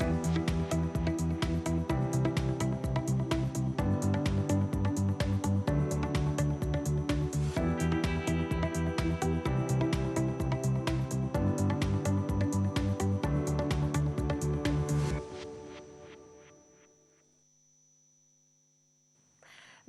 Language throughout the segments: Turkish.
うん。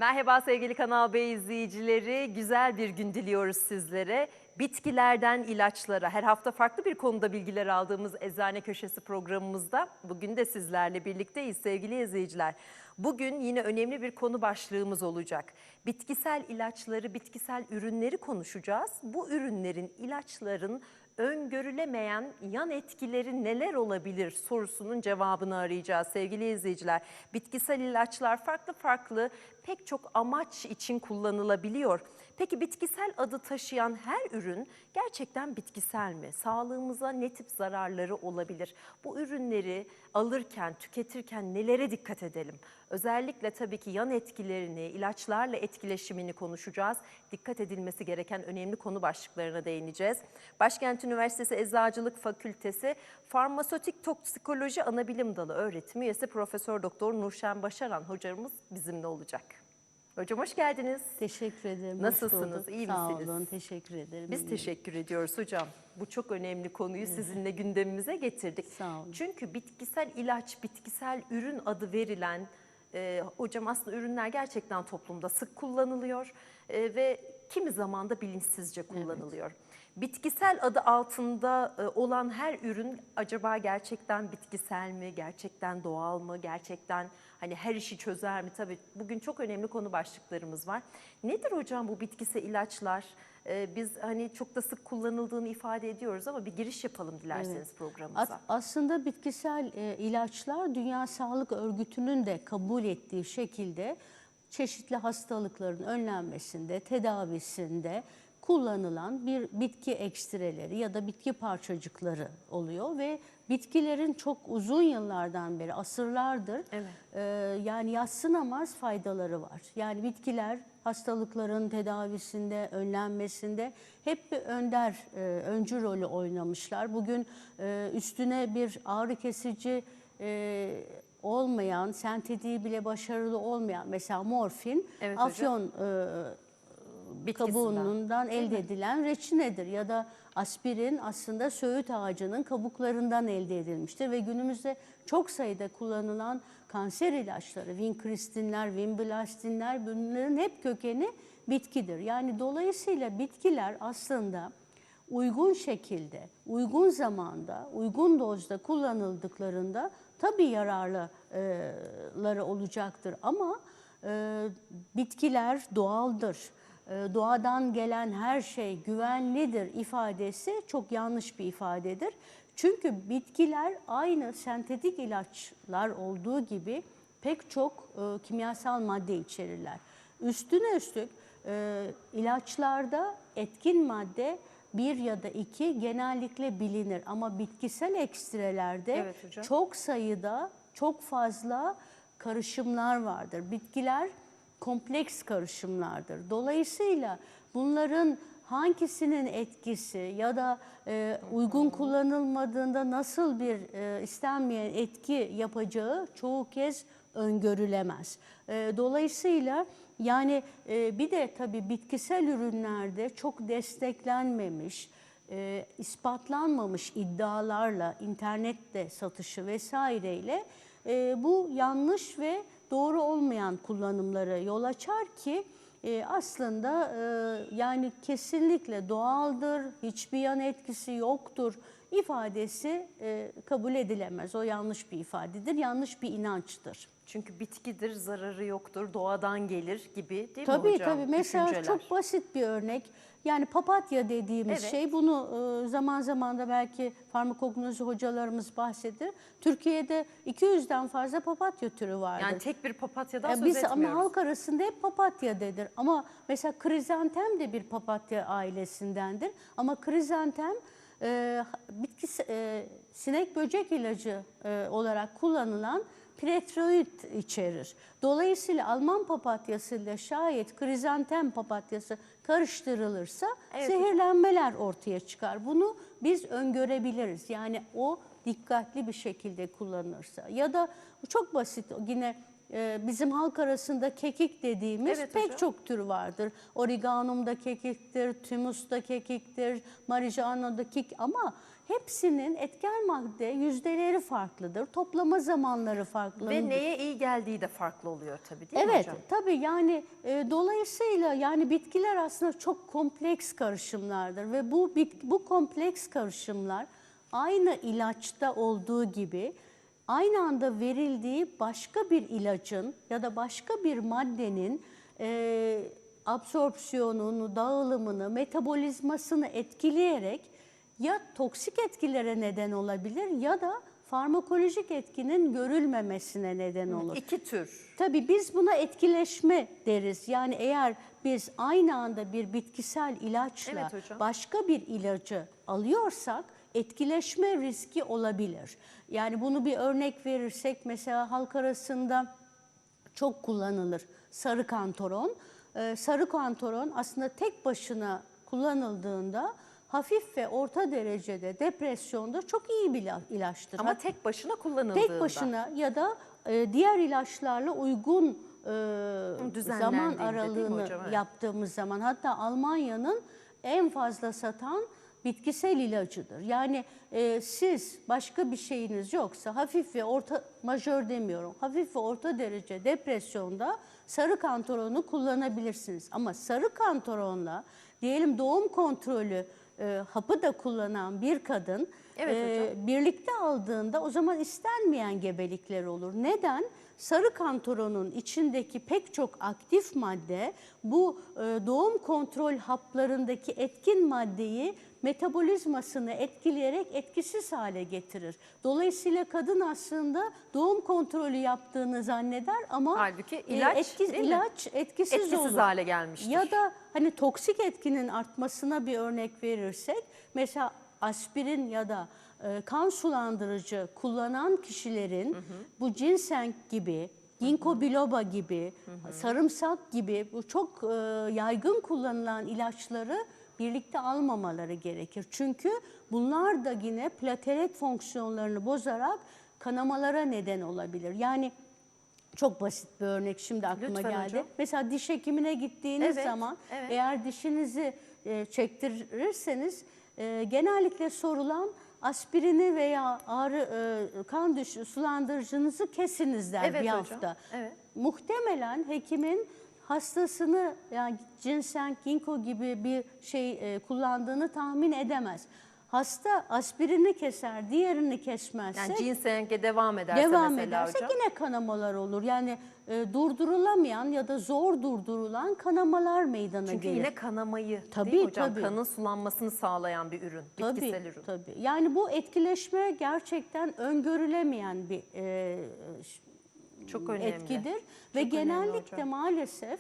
Merhaba sevgili Kanal B izleyicileri. Güzel bir gün diliyoruz sizlere. Bitkilerden ilaçlara her hafta farklı bir konuda bilgiler aldığımız Eczane Köşesi programımızda bugün de sizlerle birlikteyiz sevgili izleyiciler. Bugün yine önemli bir konu başlığımız olacak. Bitkisel ilaçları, bitkisel ürünleri konuşacağız. Bu ürünlerin, ilaçların öngörülemeyen yan etkileri neler olabilir sorusunun cevabını arayacağız sevgili izleyiciler. Bitkisel ilaçlar farklı farklı pek çok amaç için kullanılabiliyor. Peki bitkisel adı taşıyan her ürün gerçekten bitkisel mi? Sağlığımıza ne tip zararları olabilir? Bu ürünleri alırken, tüketirken nelere dikkat edelim? Özellikle tabii ki yan etkilerini, ilaçlarla etkileşimini konuşacağız. Dikkat edilmesi gereken önemli konu başlıklarına değineceğiz. Başkent Üniversitesi Eczacılık Fakültesi Farmasötik Toksikoloji Anabilim Dalı öğretim üyesi Profesör Doktor Nurşen Başaran hocamız bizimle olacak. Hocam hoş geldiniz. Teşekkür ederim. Nasılsınız, iyi Sağ misiniz? olun, teşekkür ederim. Biz teşekkür ediyoruz hocam. Bu çok önemli konuyu sizinle gündemimize getirdik. Sağ olun. Çünkü bitkisel ilaç, bitkisel ürün adı verilen e, hocam aslında ürünler gerçekten toplumda sık kullanılıyor e, ve kimi zaman da bilinçsizce kullanılıyor. Bitkisel adı altında e, olan her ürün acaba gerçekten bitkisel mi, gerçekten doğal mı, gerçekten hani her işi çözer mi? Tabii bugün çok önemli konu başlıklarımız var. Nedir hocam bu bitkisel ilaçlar? E, biz hani çok da sık kullanıldığını ifade ediyoruz ama bir giriş yapalım dilerseniz programımıza. As- aslında bitkisel e, ilaçlar Dünya Sağlık Örgütü'nün de kabul ettiği şekilde çeşitli hastalıkların önlenmesinde, tedavisinde kullanılan bir bitki ekstreleri ya da bitki parçacıkları oluyor ve bitkilerin çok uzun yıllardan beri, asırlardır Evet. e, yani yatsınamaz faydaları var. Yani bitkiler hastalıkların tedavisinde, önlenmesinde hep bir önder, e, öncü rolü oynamışlar. Bugün e, üstüne bir ağrı kesici e, olmayan, sentetiği bile başarılı olmayan mesela morfin, Evet hocam. afyon e, kabuğundan elde edilen reçinedir ya da aspirin aslında söğüt ağacının kabuklarından elde edilmiştir ve günümüzde çok sayıda kullanılan kanser ilaçları, vinkristinler, vinblastinler bunların hep kökeni bitkidir. Yani dolayısıyla bitkiler aslında uygun şekilde, uygun zamanda, uygun dozda kullanıldıklarında tabii yararlıları olacaktır ama e, bitkiler doğaldır. E, doğadan gelen her şey güvenlidir ifadesi çok yanlış bir ifadedir. Çünkü bitkiler aynı sentetik ilaçlar olduğu gibi pek çok e, kimyasal madde içerirler. Üstüne üstlük ilaçlarda etkin madde bir ya da iki genellikle bilinir ama bitkisel ekstrelerde Evet hocam. çok sayıda çok fazla karışımlar vardır. Bitkiler kompleks karışımlardır. Dolayısıyla bunların hangisinin etkisi ya da e, uygun kullanılmadığında nasıl bir e, istenmeyen etki yapacağı çoğu kez öngörülemez. E, dolayısıyla yani e, bir de tabii bitkisel ürünlerde çok desteklenmemiş, e, ispatlanmamış iddialarla internette satışı vesaireyle e, bu yanlış ve doğru olmayan kullanımlara yol açar ki e, aslında e, yani kesinlikle doğaldır, hiçbir yan etkisi yoktur ifadesi e, kabul edilemez. O yanlış bir ifadedir, yanlış bir inançtır. Çünkü bitkidir, zararı yoktur, doğadan gelir gibi değil mi Tabii hocam? tabii. Mesela Düşünceler. çok basit bir örnek. Yani papatya dediğimiz Evet. şey bunu e, zaman zaman da belki farmakognozi hocalarımız bahsedir. Türkiye'de 200'den fazla papatya türü vardır. Yani tek bir papatyadan Ya söz biz ama etmiyoruz. halk arasında hep papatya dedir. Ama mesela krizantem de bir papatya ailesindendir. Ama krizantem e, bitki e, sinek böcek ilacı e, olarak kullanılan piretroid içerir. Dolayısıyla Alman papatyasıyla şayet krizantem papatyası karıştırılırsa Evet. zehirlenmeler ortaya çıkar. Bunu biz öngörebiliriz. Yani o dikkatli bir şekilde kullanılırsa ya da çok basit yine e, bizim halk arasında kekik dediğimiz Evet pek hocam. çok tür vardır. Oreganum'da kekiktir, thymus'ta kekiktir, marijuana'da kek ama hepsinin etken madde yüzdeleri farklıdır. Toplama zamanları farklı. Ve neye iyi geldiği de farklı oluyor tabii değil mi Evet, hocam? tabii yani e, dolayısıyla yani bitkiler aslında çok kompleks karışımlardır ve bu bu kompleks karışımlar aynı ilaçta olduğu gibi aynı anda verildiği başka bir ilacın ya da başka bir maddenin e, absorpsiyonunu, dağılımını, metabolizmasını etkileyerek ya toksik etkilere neden olabilir ya da farmakolojik etkinin görülmemesine neden olur. İki tür. Tabii biz buna etkileşme deriz. Yani eğer biz aynı anda bir bitkisel ilaçla Evet hocam. başka bir ilacı alıyorsak etkileşme riski olabilir. Yani bunu bir örnek verirsek mesela halk arasında çok kullanılır sarı kantoron. Ee, sarı kantoron aslında tek başına kullanıldığında hafif ve orta derecede depresyonda çok iyi bir ila- ilaçtır. Ama tek başına kullanıldığında. Tek başına ya da e, diğer ilaçlarla uygun e, zaman aralığını hocam? Yaptığımız zaman hatta Almanya'nın en fazla satan bitkisel ilacıdır. Yani e, siz başka bir şeyiniz yoksa hafif ve orta majör demiyorum. Hafif ve orta derece depresyonda sarı kantoronu kullanabilirsiniz. Ama sarı kantoronla diyelim doğum kontrolü e, hapı da kullanan bir kadın Evet e, birlikte aldığında o zaman istenmeyen gebelikler olur. Neden? Sarı kantoronun içindeki pek çok aktif madde bu e, doğum kontrol haplarındaki etkin maddeyi metabolizmasını etkileyerek etkisiz hale getirir. Dolayısıyla kadın aslında doğum kontrolü yaptığını zanneder ama Halbuki e, ilaç, etki- ilaç etkisiz, Etkisiz olur. hale gelmiştir. Ya da hani toksik etkinin artmasına bir örnek verirsek mesela aspirin ya da e, kan sulandırıcı kullanan kişilerin bu ginseng gibi, ginkgo biloba gibi, sarımsak gibi bu çok e, yaygın kullanılan ilaçları birlikte almamaları gerekir. Çünkü bunlar da yine platelet fonksiyonlarını bozarak kanamalara neden olabilir. Yani çok basit bir örnek şimdi aklıma Lütfen geldi. hocam. Mesela diş hekimine gittiğiniz Evet, zaman evet. eğer dişinizi e, çektirirseniz e, genellikle sorulan aspirini veya ağrı e, kan düş sulandırıcınızı kesiniz der Evet bir hocam, hafta. evet. Muhtemelen hekimin hastasını yani ginseng, ginkgo gibi bir şey e, kullandığını tahmin edemez. Hasta aspirini keser, diğerini kesmezse Yani ginseng'e devam ederse devam mesela ederse hocam. yine kanamalar olur. Yani e, durdurulamayan ya da zor durdurulan kanamalar meydana Çünkü gelir. yine kanamayı Tabii, değil mi hocam? tabii. Kanın sulanmasını sağlayan bir ürün, bitkisel ürün. Tabii. Yani bu etkileşme gerçekten öngörülemeyen bir e, Çok önemli. etkidir ve Çok önemli genellikle hocam. maalesef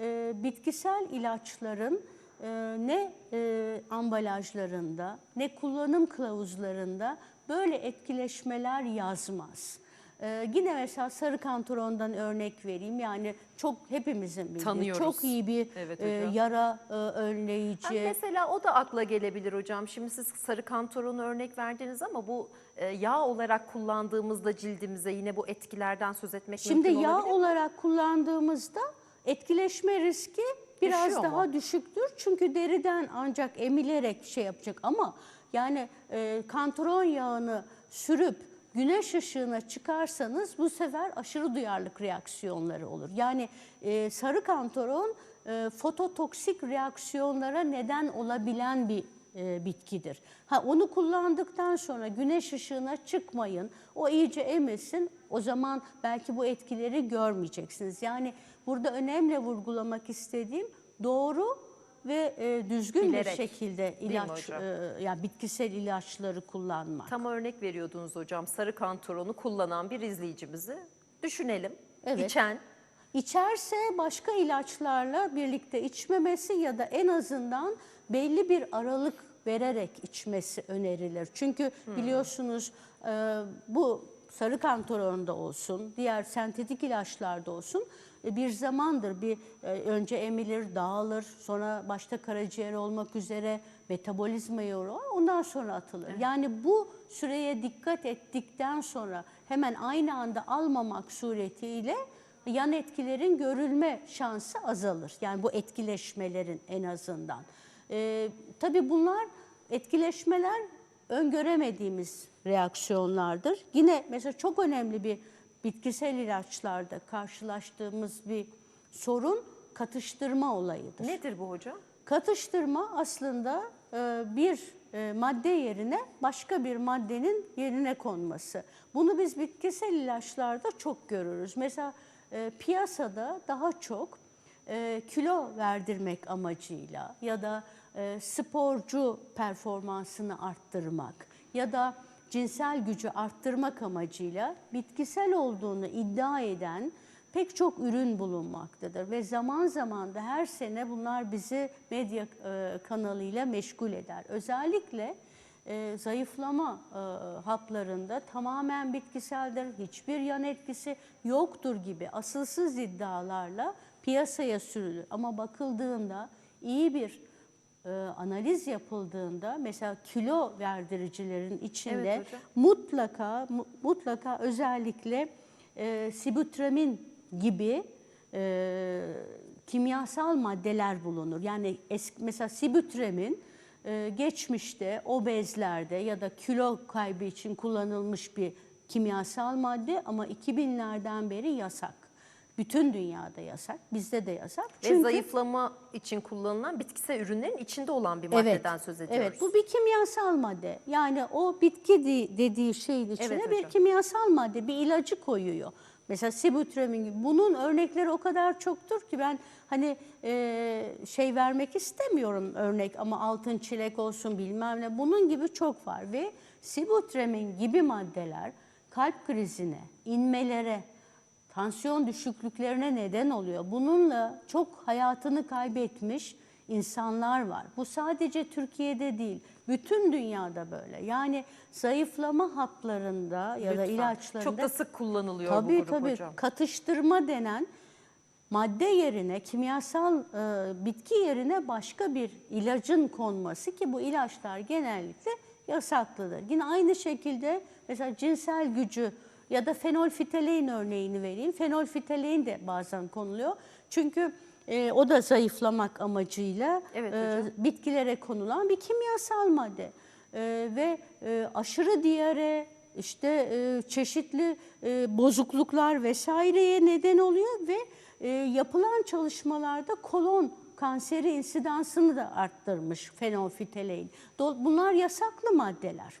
e, bitkisel ilaçların e, ne e, ambalajlarında ne kullanım kılavuzlarında böyle etkileşmeler yazmaz. E, yine mesela sarı kantorondan örnek vereyim. Yani çok hepimizin bildiği Tanıyoruz. çok iyi bir Evet e, hocam. yara e, önleyici. Ha, mesela o da akla gelebilir hocam. Şimdi siz sarı kantoronu örnek verdiniz ama bu e, yağ olarak kullandığımızda cildimize yine bu etkilerden söz etmek Şimdi mümkün yağ olabilir mi? olarak kullandığımızda etkileşme riski biraz Düşüyor daha mu? düşüktür. Çünkü deriden ancak emilerek şey yapacak ama yani e, kantaron yağını sürüp güneş ışığına çıkarsanız bu sefer aşırı duyarlılık reaksiyonları olur. Yani e, sarı kantaron e, fototoksik reaksiyonlara neden olabilen bir e, bitkidir. Ha onu kullandıktan sonra güneş ışığına çıkmayın. O iyice emesin. O zaman belki bu etkileri görmeyeceksiniz. Yani burada önemli vurgulamak istediğim doğru ve e, düzgün Bilerek, bir şekilde ilaç e, yani bitkisel ilaçları kullanmak. Tam örnek veriyordunuz hocam. Sarı kantoronu kullanan bir izleyicimizi düşünelim. Evet. İçen İçerse başka ilaçlarla birlikte içmemesi ya da en azından belli bir aralık vererek içmesi önerilir. Çünkü biliyorsunuz e, bu sarı kantoronda olsun, diğer sentetik ilaçlarda olsun bir zamandır bir e, önce emilir, dağılır, sonra başta karaciğer olmak üzere metabolizmaya uğrar, ondan sonra atılır. Yani bu süreye dikkat ettikten sonra hemen aynı anda almamak suretiyle yan etkilerin görülme şansı azalır. Yani bu etkileşmelerin en azından. Ee, tabii bunlar etkileşmeler öngöremediğimiz reaksiyonlardır. Yine mesela çok önemli bir bitkisel ilaçlarda karşılaştığımız bir sorun katıştırma olayıdır. Nedir bu hocam? Katıştırma aslında e, bir e, madde yerine başka bir maddenin yerine konması. Bunu biz bitkisel ilaçlarda çok görürüz. Mesela e, piyasada daha çok kilo verdirmek amacıyla ya da sporcu performansını arttırmak ya da cinsel gücü arttırmak amacıyla bitkisel olduğunu iddia eden pek çok ürün bulunmaktadır ve zaman zaman da her sene bunlar bizi medya e, kanalıyla meşgul eder. Özellikle e, zayıflama e, haplarında tamamen bitkiseldir, hiçbir yan etkisi yoktur gibi asılsız iddialarla piyasaya sürülür. Ama bakıldığında iyi bir e, analiz yapıldığında mesela kilo verdiricilerin içinde Evet hocam. mutlaka mu- mutlaka özellikle e, sibutramine gibi e, kimyasal maddeler bulunur. Yani eski, mesela sibutramine e, geçmişte obezlerde ya da kilo kaybı için kullanılmış bir kimyasal madde ama 2000'lerden beri yasak. Bütün dünyada yasak, bizde de yasak. Ve zayıflama için kullanılan bitkisel ürünlerin içinde olan bir maddeden söz ediyoruz. Evet, bu bir kimyasal madde. Yani o bitki di- dediği şeyin içine Evet bir hocam. kimyasal madde, bir ilacı koyuyor. Mesela sibutramine gibi. Bunun örnekleri o kadar çoktur ki ben hani e, şey vermek istemiyorum örnek ama altın çilek olsun bilmem ne. Bunun gibi çok var ve sibutramine gibi maddeler kalp krizine, inmelere, tansiyon düşüklüklerine neden oluyor. Bununla çok hayatını kaybetmiş insanlar var. Bu sadece Türkiye'de değil, bütün dünyada böyle. Yani zayıflama haplarında ya da Lütfen. ilaçlarında Çok da sık kullanılıyor tabii, bu grup tabii, hocam. Katıştırma denen madde yerine kimyasal e, bitki yerine başka bir ilacın konması ki bu ilaçlar genellikle yasaklıdır. Yine aynı şekilde mesela cinsel gücü ya da fenolfitalein örneğini vereyim. Fenolfitalein de bazen konuluyor. Çünkü e, o da zayıflamak amacıyla Evet e, bitkilere konulan bir kimyasal madde. E, ve e, aşırı diyare, işte e, çeşitli e, bozukluklar vesaireye neden oluyor ve e, yapılan çalışmalarda kolon kanseri insidansını da arttırmış fenolfitalein. Do- Bunlar yasaklı maddeler.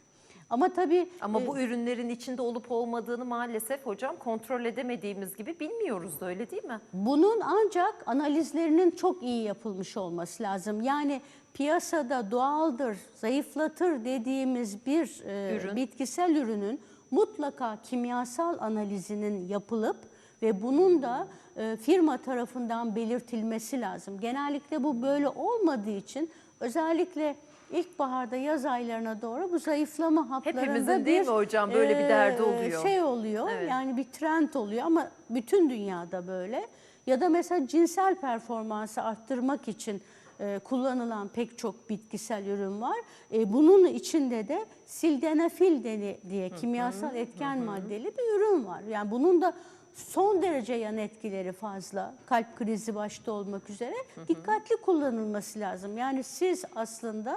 Ama tabii Ama e, bu ürünlerin içinde olup olmadığını maalesef hocam kontrol edemediğimiz gibi bilmiyoruz da öyle değil mi? Bunun ancak analizlerinin çok iyi yapılmış olması lazım. Yani piyasada doğaldır, zayıflatır dediğimiz bir e, Ürün. bitkisel ürünün mutlaka kimyasal analizinin yapılıp ve bunun da e, firma tarafından belirtilmesi lazım. Genellikle bu böyle olmadığı için özellikle ilkbaharda yaz aylarına doğru bu zayıflama haplarında Hepimizin değil bir, mi hocam? Böyle bir derdi oluyor. Şey oluyor Evet. yani bir trend oluyor ama bütün dünyada böyle. Ya da mesela cinsel performansı arttırmak için e, kullanılan pek çok bitkisel ürün var. E, bunun içinde de sildenafil deni- diye kimyasal etken maddeli bir ürün var. Yani bunun da son derece yan etkileri fazla. Kalp krizi başta olmak üzere dikkatli kullanılması lazım. Yani siz aslında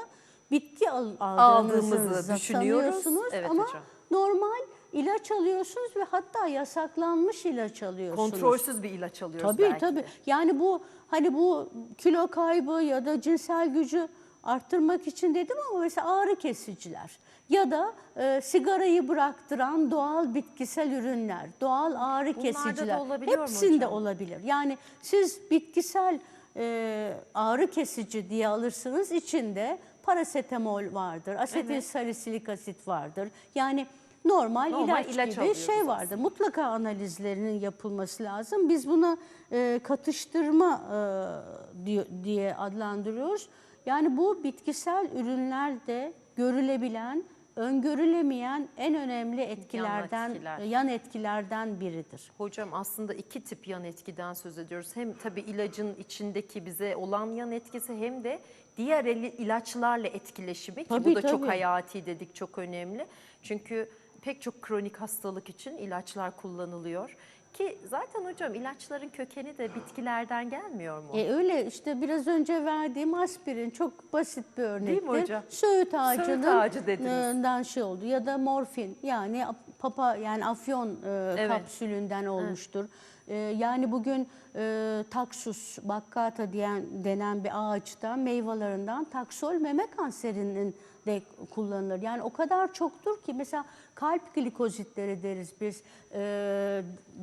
bitki al- aldığınızı Aldığımızı düşünüyoruz. Evet ama hocam. normal ilaç alıyorsunuz ve hatta yasaklanmış ilaç alıyorsunuz. Kontrolsüz bir ilaç alıyoruz Tabii belki tabii. Yani bu hani bu kilo kaybı ya da cinsel gücü arttırmak için dedim ama mesela ağrı kesiciler ya da e, sigarayı bıraktıran doğal bitkisel ürünler, doğal ağrı Bunlarda da kesiciler olabiliyor mu hepsinde hocam? olabilir. Yani siz bitkisel e, ağrı kesici diye alırsınız içinde parasetamol vardır, asetil salisilik asit vardır. Yani normal, Normal ilaç, ilaç gibi şey vardır. Mutlaka analizlerinin yapılması lazım. Biz buna e, katıştırma e, diye, diye adlandırıyoruz. Yani bu bitkisel ürünlerde görülebilen öngörülemeyen en önemli etkilerden etkiler. yan etkilerden biridir. Hocam aslında iki tip yan etkiden söz ediyoruz. Hem tabii ilacın içindeki bize olan yan etkisi hem de diğer il- ilaçlarla etkileşimi ki Tabii, bu da çok tabii. hayati dedik çok önemli. Çünkü pek çok kronik hastalık için ilaçlar kullanılıyor. Ki zaten hocam ilaçların kökeni de bitkilerden gelmiyor mu? E öyle işte biraz önce verdiğim aspirin çok basit bir örnektir. hocam? Söğüt ağacının ağacı dediniz. şey oldu ya da morfin yani papa yani afyon e, Evet. kapsülünden olmuştur. E, yani bugün e, taksus bakkata diyen denen bir ağaçta meyvelerinden taksol meme kanserinin de kullanılır. Yani o kadar çoktur ki mesela kalp glikozitleri deriz biz. E,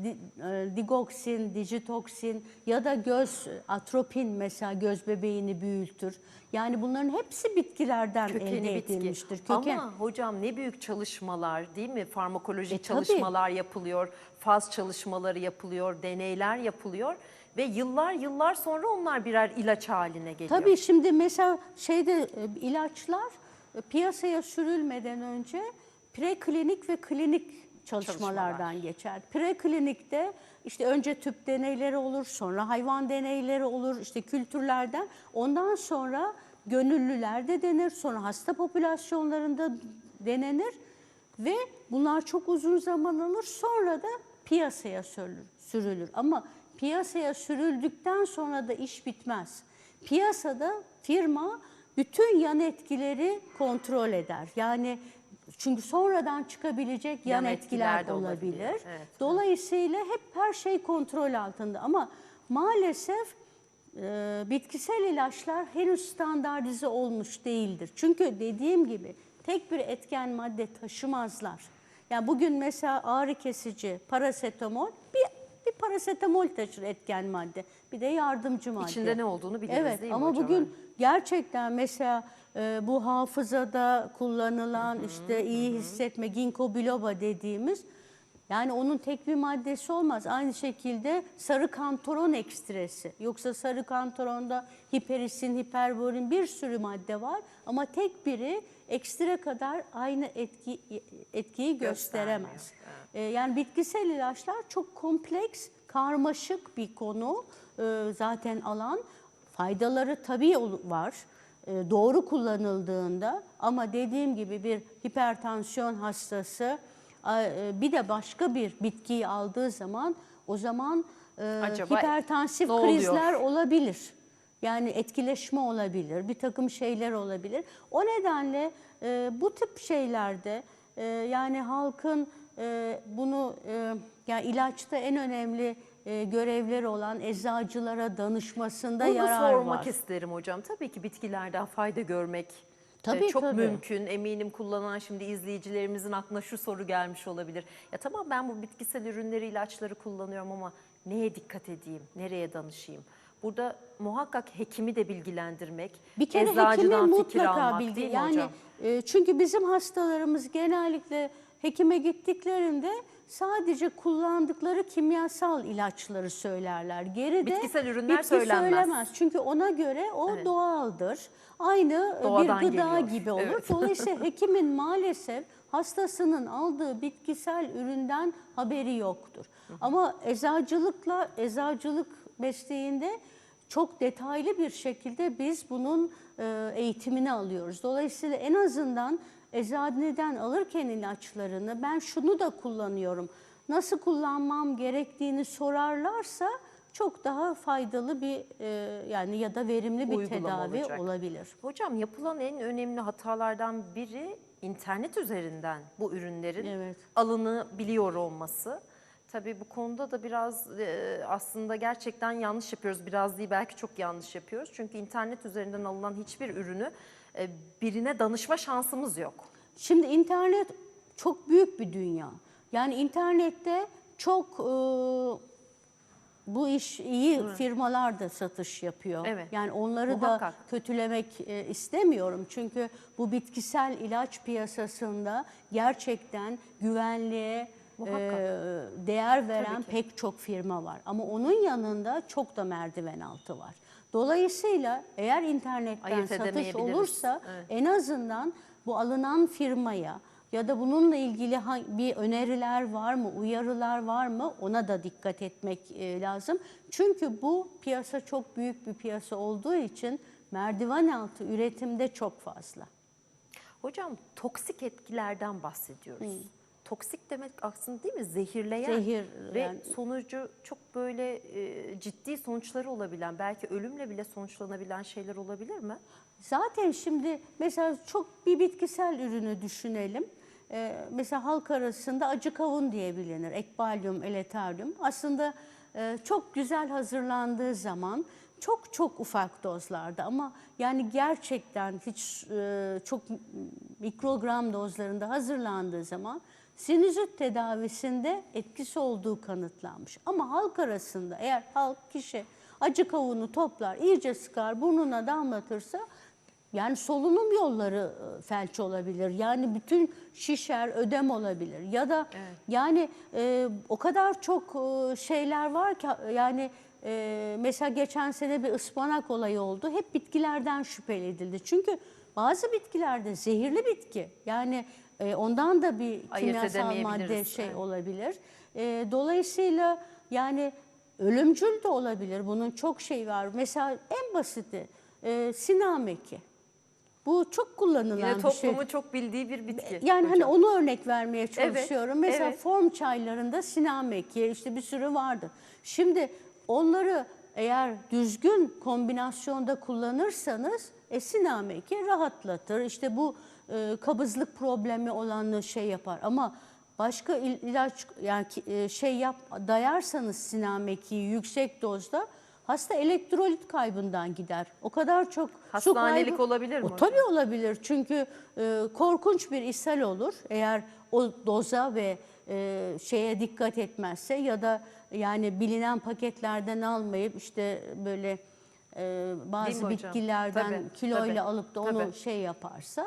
di- e, digoksin, dijitoksin ya da göz atropin mesela göz bebeğini büyütür. Yani bunların hepsi bitkilerden Kökeni elde bitki. edilmiştir. Köken. Ama hocam ne büyük çalışmalar değil mi? Farmakolojik E, tabii. çalışmalar yapılıyor, faz çalışmaları yapılıyor, deneyler yapılıyor ve yıllar yıllar sonra onlar birer ilaç haline geliyor. Tabii şimdi mesela şeyde e, ilaçlar e, piyasaya sürülmeden önce preklinik ve klinik çalışmalardan geçer. Preklinikte işte önce tüp deneyleri olur, sonra hayvan deneyleri olur, işte kültürlerden. Ondan sonra gönüllülerde denir, sonra hasta popülasyonlarında denenir ve bunlar çok uzun zaman alır. Sonra da piyasaya sürülür. Ama piyasaya sürüldükten sonra da iş bitmez. Piyasada firma bütün yan etkileri kontrol eder. Yani çünkü sonradan çıkabilecek yan, Yan etkiler, etkiler de olabilir. olabilir, evet. Dolayısıyla hep her şey kontrol altında ama maalesef e, bitkisel ilaçlar henüz standartize olmuş değildir. Çünkü dediğim gibi tek bir etken madde taşımazlar. Yani bugün mesela ağrı kesici, parasetamol bir, bir parasetamol taşır etken madde. Bir de yardımcı madde. İçinde ne olduğunu biliriz Evet değil mi ama hocam? bugün gerçekten mesela e, bu hafızada kullanılan işte iyi hissetme ginkgo biloba dediğimiz yani onun tek bir maddesi olmaz. Aynı şekilde sarı kantaron ekstresi. Yoksa sarı kantaronda hiperisin, hiperborin bir sürü madde var ama tek biri ekstre kadar aynı etki etkiyi gösteremez. E, yani bitkisel ilaçlar çok kompleks, karmaşık bir konu e, zaten alan. Faydaları tabii var e, doğru kullanıldığında ama dediğim gibi bir hipertansiyon hastası bir de başka bir bitkiyi aldığı zaman o zaman e, Acaba hipertansif ne oluyor? krizler olabilir. Yani etkileşme olabilir, bir takım şeyler olabilir. O nedenle e, bu tip şeylerde e, yani halkın e, bunu e, yani ilaçta en önemli e, görevleri olan eczacılara danışmasında Bunu yarar sormak var. isterim hocam. Tabii ki bitkilerden fayda görmek e, Tabii, çok tabii. mümkün. Eminim kullanan şimdi izleyicilerimizin aklına şu soru gelmiş olabilir. Ya tamam ben bu bitkisel ürünleri, ilaçları kullanıyorum ama neye dikkat edeyim, nereye danışayım? Burada muhakkak hekimi de bilgilendirmek, Bir kere eczacıdan hekimi fikir mutlaka almak bilgi. değil Yani hocam? e, çünkü bizim hastalarımız genellikle hekime gittiklerinde sadece kullandıkları kimyasal ilaçları söylerler. Geride Bitkisel ürünler bitki söylenmez. söylemez. Çünkü ona göre o doğaldır. Aynı e, Doğadan bir gıda geliyor. gibi olur. Evet. Dolayısıyla hekimin maalesef hastasının aldığı bitkisel üründen haberi yoktur. Ama eczacılıkla eczacılık mesleğinde çok detaylı bir şekilde biz bunun e, eğitimini alıyoruz. Dolayısıyla en azından eczaneden alırken ilaçlarını ben şunu da kullanıyorum. Nasıl kullanmam gerektiğini sorarlarsa çok daha faydalı bir e, yani ya da verimli bir Uygulama tedavi olacak. olabilir. Hocam yapılan en önemli hatalardan biri internet üzerinden bu ürünlerin Evet. alınabiliyor olması. Tabii bu konuda da biraz e, aslında gerçekten yanlış yapıyoruz. Biraz değil belki çok yanlış yapıyoruz. Çünkü internet üzerinden alınan hiçbir ürünü birine danışma şansımız yok. Şimdi internet çok büyük bir dünya. Yani internette çok e, bu iş iyi firmalar da satış yapıyor. Evet, Yani onları muhakkak. da kötülemek e, istemiyorum. Çünkü bu bitkisel ilaç piyasasında gerçekten güvenliğe Muhakkak. e, değer veren pek çok firma var. Ama onun yanında çok da merdiven altı var. Dolayısıyla eğer internetten Ayırt satış olursa Evet. en azından bu alınan firmaya ya da bununla ilgili bir öneriler var mı, uyarılar var mı ona da dikkat etmek e, lazım. Çünkü bu piyasa çok büyük bir piyasa olduğu için merdiven altı üretimde çok fazla. Hocam toksik etkilerden bahsediyoruz. Toksik demek aslında değil mi? Zehirleyen Zehir, ve yani- sonucu çok böyle e, ciddi sonuçları olabilen, belki ölümle bile sonuçlanabilen şeyler olabilir mi? Zaten şimdi mesela çok bir bitkisel ürünü düşünelim. Ee, mesela halk arasında acı kavun diye bilinir. Ekbalyum, eletaryum. Aslında e, çok güzel hazırlandığı zaman çok çok ufak dozlarda ama yani gerçekten hiç e, çok mikrogram dozlarında hazırlandığı zaman sinüzit tedavisinde etkisi olduğu kanıtlanmış. Ama halk arasında eğer halk kişi acı kavunu toplar, iyice sıkar, burnuna damlatırsa yani solunum yolları e, felç olabilir. Yani bütün şişer, ödem olabilir. Ya da yani e, o kadar çok e, şeyler var ki yani e, mesela geçen sene bir ıspanak olayı oldu. Hep bitkilerden şüpheli edildi. Çünkü bazı bitkilerde zehirli bitki. Yani e, ondan da bir Ayırt kimyasal madde şey evet. olabilir. E, dolayısıyla yani ölümcül de olabilir. Bunun çok şey var. Mesela en basiti e, sinameki. Bu çok kullanılan Yine bir şey. toplumun çok bildiği bir bitki. Yani hani hocam. onu örnek vermeye çalışıyorum. Mesela evet. form çaylarında sinameki işte bir sürü vardır. Şimdi onları eğer düzgün kombinasyonda kullanırsanız e, sinameki rahatlatır. İşte bu e, kabızlık problemi olanı şey yapar ama başka il- ilaç yani e, şey yap dayarsanız sinamekiyi yüksek dozda hasta elektrolit kaybından gider. O kadar çok su Hastanelik kaybı- olabilir mi O hocam? Tabii olabilir çünkü e, korkunç bir ishal olur eğer o doza ve e, şeye dikkat etmezse ya da yani bilinen paketlerden almayıp işte böyle e, bazı hocam? bitkilerden Tabii, kiloyla tabii, alıp da onu tabii. şey yaparsa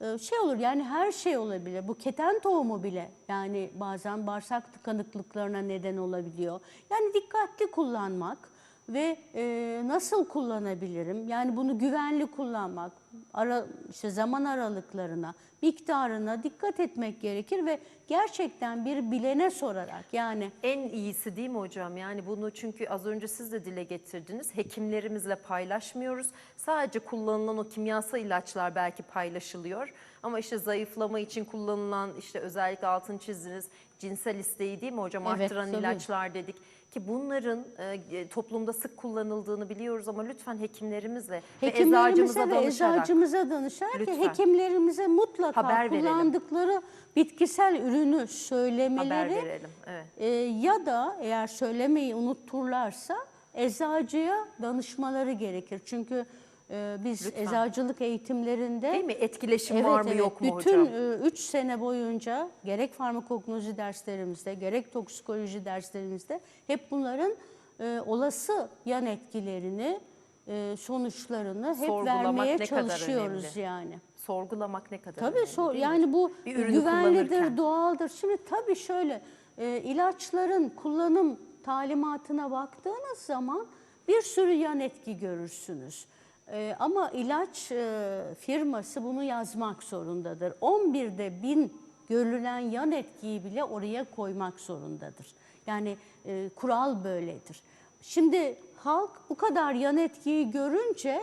şey olur yani her şey olabilir. Bu keten tohumu bile yani bazen bağırsak tıkanıklıklarına neden olabiliyor. Yani dikkatli kullanmak ve e, nasıl kullanabilirim? Yani bunu güvenli kullanmak, ara, işte zaman aralıklarına, miktarına dikkat etmek gerekir ve gerçekten bir bilene sorarak yani En iyisi değil mi hocam? Yani bunu çünkü az önce siz de dile getirdiniz. Hekimlerimizle paylaşmıyoruz. Sadece kullanılan o kimyasal ilaçlar belki paylaşılıyor. Ama işte zayıflama için kullanılan işte özellikle altını çizdiniz cinsel isteği değil mi hocam? Evet, Arttıran tabii. ilaçlar dedik. Ki bunların e, toplumda sık kullanıldığını biliyoruz ama lütfen hekimlerimizle ve Hekimlerimize eczacımıza ve danışarak. eczacımıza danışarak ki Lütfen. hekimlerimize mutlaka Haber verelim. kullandıkları bitkisel ürünü söylemeleri Haber verelim, evet. e, ya da eğer söylemeyi unutturlarsa eczacıya danışmaları gerekir. Çünkü e, biz Lütfen. eczacılık eğitimlerinde Değil mi? Etkileşim var mı yok mu Bütün hocam? 3 sene boyunca gerek farmakognozi derslerimizde gerek toksikoloji derslerimizde hep bunların e, olası yan etkilerini, e, sonuçlarını hep vermeye çalışıyoruz yani. Sorgulamak ne kadar Tabii önemli sor, yani bu güvenlidir, doğaldır. Şimdi tabii şöyle e, ilaçların kullanım talimatına baktığınız zaman bir sürü yan etki görürsünüz. E, ama ilaç e, firması bunu yazmak zorundadır. 11'de bin görülen yan etkiyi bile oraya koymak zorundadır. Yani e, kural böyledir. Şimdi halk bu kadar yan etkiyi görünce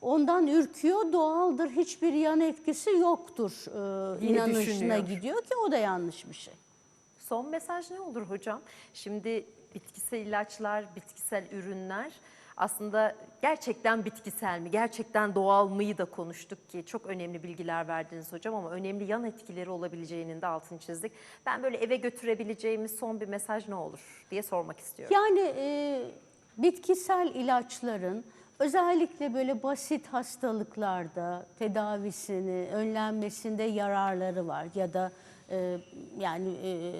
ondan ürküyor, doğaldır, hiçbir yan etkisi yoktur e, inanışına gidiyor ki o da yanlış bir şey. Son mesaj ne olur hocam? Şimdi bitkisel ilaçlar, bitkisel ürünler aslında gerçekten bitkisel mi, gerçekten doğal mıyı da konuştuk ki çok önemli bilgiler verdiniz hocam ama önemli yan etkileri olabileceğinin de altını çizdik. Ben böyle eve götürebileceğimiz son bir mesaj ne olur diye sormak istiyorum. Yani e, bitkisel ilaçların özellikle böyle basit hastalıklarda tedavisini, önlenmesinde yararları var ya da e, yani e,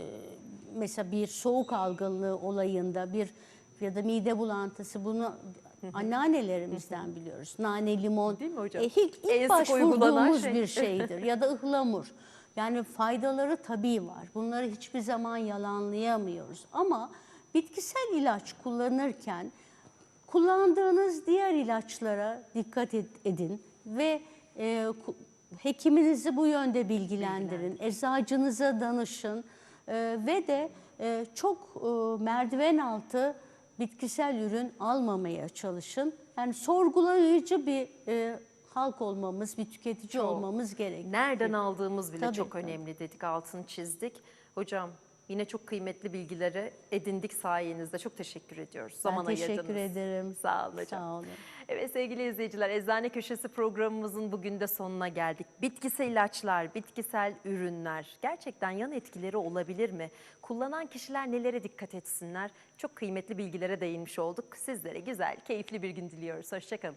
mesela bir soğuk algınlığı olayında bir ya da mide bulantısı bunu anneannelerimizden biliyoruz. Nane, limon. Değil mi hocam? E, ilk, ilk başvurduğumuz şey. bir şeydir ya da ıhlamur. Yani faydaları tabii var. Bunları hiçbir zaman yalanlayamıyoruz. Ama bitkisel ilaç kullanırken kullandığınız diğer ilaçlara dikkat ed- edin ve e, hekiminizi bu yönde bilgilendirin, eczacınıza danışın e, ve de e, çok e, merdiven altı bitkisel ürün almamaya çalışın. Yani sorgulayıcı bir e, halk olmamız, bir tüketici olmamız gerekiyor. Nereden aldığımız bile Tabii, çok tabii. önemli dedik, altını çizdik. Hocam yine çok kıymetli bilgileri edindik sayenizde. Çok teşekkür ediyoruz. Ben Zaman teşekkür ayırdınız. ederim. Sağ olun hocam. Sağ olun. Evet sevgili izleyiciler, Eczane Köşesi programımızın bugün de sonuna geldik. Bitkisel ilaçlar, bitkisel ürünler gerçekten yan etkileri olabilir mi? Kullanan kişiler nelere dikkat etsinler? Çok kıymetli bilgilere değinmiş olduk. Sizlere güzel, keyifli bir gün diliyoruz. Hoşçakalın.